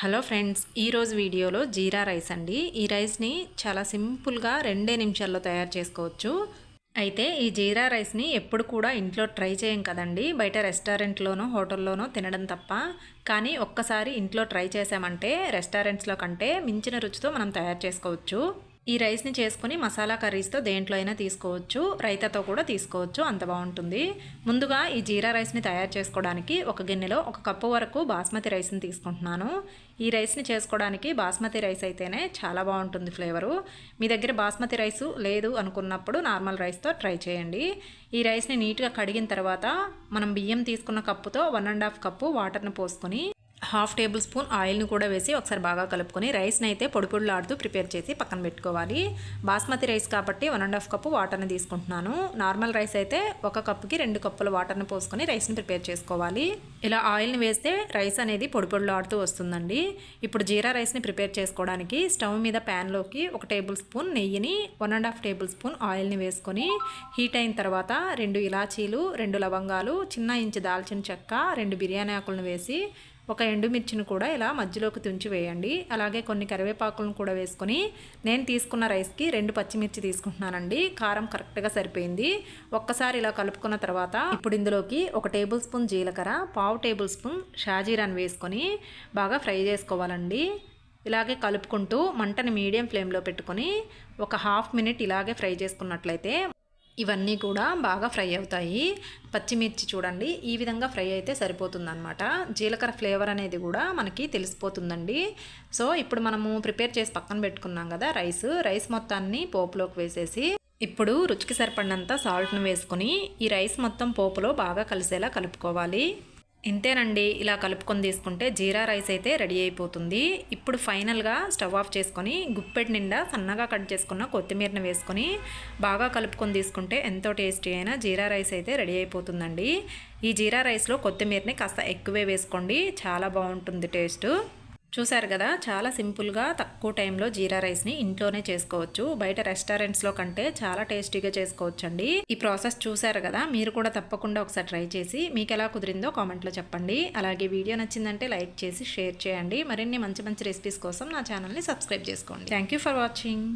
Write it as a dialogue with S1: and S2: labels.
S1: Hello friends ఈరోజు వీడియోలో జీరా rice అండి. ఈ రైస్ని చాలా సింపుల్గా రెండే నిమిషాల్లో తయారు చేసుకోవచ్చు. అయితే ఈ జీరా రైస్ని ఎప్పుడు కూడా ఇంట్లో ట్రై చేయం కదండి. బయట రెస్టారెంట్లోనో హోటల్లోనో తినడం తప్ప. కానీ ఒక్కసారి ఇంట్లో ట్రై చేసామంటే రెస్టారెంట్స్లో కంటే మించిన రుచితో మనం తయారు చేసుకోవచ్చు. ఈ రైస్ని చేసుకుని మసాలా కర్రీస్తో దేంట్లో అయినా తీసుకోవచ్చు రైతాతో కూడా తీసుకోవచ్చు అంత బాగుంటుంది. ముందుగా ఈ జీరా రైస్ని తయారు చేసుకోవడానికి ఒక గిన్నెలో ఒక కప్పు వరకు బాస్మతి రైస్ని తీసుకుంటున్నాను. ఈ రైస్ని చేసుకోవడానికి బాస్మతి రైస్ అయితేనే చాలా బాగుంటుంది ఫ్లేవరు. మీ దగ్గర బాస్మతి రైస్ లేదు అనుకున్నప్పుడు నార్మల్ రైస్తో ట్రై చేయండి. ఈ రైస్ని నీట్గా కడిగిన తర్వాత మనం బియ్యం తీసుకున్న కప్పుతో వన్ అండ్ హాఫ్ కప్పు వాటర్ని పోసుకొని హాఫ్ టేబుల్ స్పూన్ ఆయిల్ని కూడా వేసి ఒకసారి బాగా కలుపుకొని రైస్ని అయితే పొడి పొడిలాడుతూ ప్రిపేర్ చేసి పక్కన పెట్టుకోవాలి. బాస్మతి రైస్ కాబట్టి వన్ అండ్ హాఫ్ కప్పు వాటర్ని తీసుకుంటున్నాను. నార్మల్ రైస్ అయితే ఒక కప్పుకి రెండు కప్పుల వాటర్ని పోసుకొని రైస్ని ప్రిపేర్ చేసుకోవాలి. ఇలా ఆయిల్ని వేస్తే రైస్ అనేది పొడి పొడిలాడుతూ వస్తుందండి. ఇప్పుడు జీరా రైస్ని ప్రిపేర్ చేసుకోవడానికి స్టవ్ మీద ప్యాన్లోకి ఒక టేబుల్ స్పూన్ నెయ్యిని one and half table spoon ఆయిల్ని వేసుకొని హీట్ అయిన తర్వాత రెండు ఇలాచీలు రెండు లవంగాలు చిన్న ఇంచు దాల్చిన చెక్క రెండు బిర్యానీ ఆకులను వేసి ఒక ఎండుమిర్చిని కూడా ఇలా మధ్యలోకి తుంచి వేయండి. అలాగే కొన్ని కరివేపాకులను కూడా వేసుకొని నేను తీసుకున్న రైస్కి రెండు పచ్చిమిర్చి తీసుకుంటున్నానండి. కారం కరెక్ట్గా సరిపోయింది. ఒక్కసారి ఇలా కలుపుకున్న తర్వాత ఇప్పుడు ఇందులోకి ఒక టేబుల్ స్పూన్ జీలకర్ర పావు టేబుల్ స్పూన్ షాజీరాన్ వేసుకొని బాగా ఫ్రై చేసుకోవాలండి. ఇలాగే కలుపుకుంటూ మంటని మీడియం ఫ్లేమ్లో పెట్టుకొని ఒక హాఫ్ మినిట్ ఇలాగే ఫ్రై చేసుకున్నట్లయితే ఇవన్నీ కూడా బాగా ఫ్రై అవుతాయి. పచ్చిమిర్చి చూడండి ఈ విధంగా ఫ్రై అయితే సరిపోతుందన్నమాట. జీలకర్ర ఫ్లేవర్ అనేది కూడా మనకి తెలిసిపోతుందండి. సో ఇప్పుడు మనము ప్రిపేర్ చేసి పక్కన పెట్టుకున్నాం కదా రైస్. రైస్ మొత్తాన్ని పోపులోకి వేసేసి ఇప్పుడు రుచికి సరిపడినంత సాల్ట్ను వేసుకొని ఈ రైస్ మొత్తం పోపులో బాగా కలిసేలా కలుపుకోవాలి. ఇంతేనండి ఇలా కలుపుకొని తీసుకుంటే జీరా రైస్ అయితే రెడీ అయిపోతుంది. ఇప్పుడు ఫైనల్గా స్టవ్ ఆఫ్ చేసుకొని గుప్పెటి నిండా సన్నగా కట్ చేసుకున్న కొత్తిమీరని వేసుకొని బాగా కలుపుకొని తీసుకుంటే ఎంతో టేస్టీ అయినా జీరా రైస్ అయితే రెడీ అయిపోతుందండి. ఈ జీరా రైస్లో కొత్తిమీరని కాస్త ఎక్కువే వేసుకోండి చాలా బాగుంటుంది టేస్ట్. చూశారు కదా చాలా సింపుల్గా తక్కువ టైంలో జీరా రైస్ని ఇంట్లోనే చేసుకోవచ్చు. బయట రెస్టారెంట్స్లో కంటే చాలా టేస్టీగా చేసుకోవచ్చండి. ఈ ప్రాసెస్ చూశారు కదా మీరు కూడా తప్పకుండా ఒకసారి ట్రై చేసి మీకు ఎలా కుదిరిందో కామెంట్లో చెప్పండి. అలాగే వీడియో నచ్చిందంటే లైక్ చేసి షేర్ చేయండి. మరిన్ని మంచి మంచి రెసిపీస్ కోసం నా ఛానల్ని సబ్స్క్రైబ్ చేసుకోండి. Thank for watching.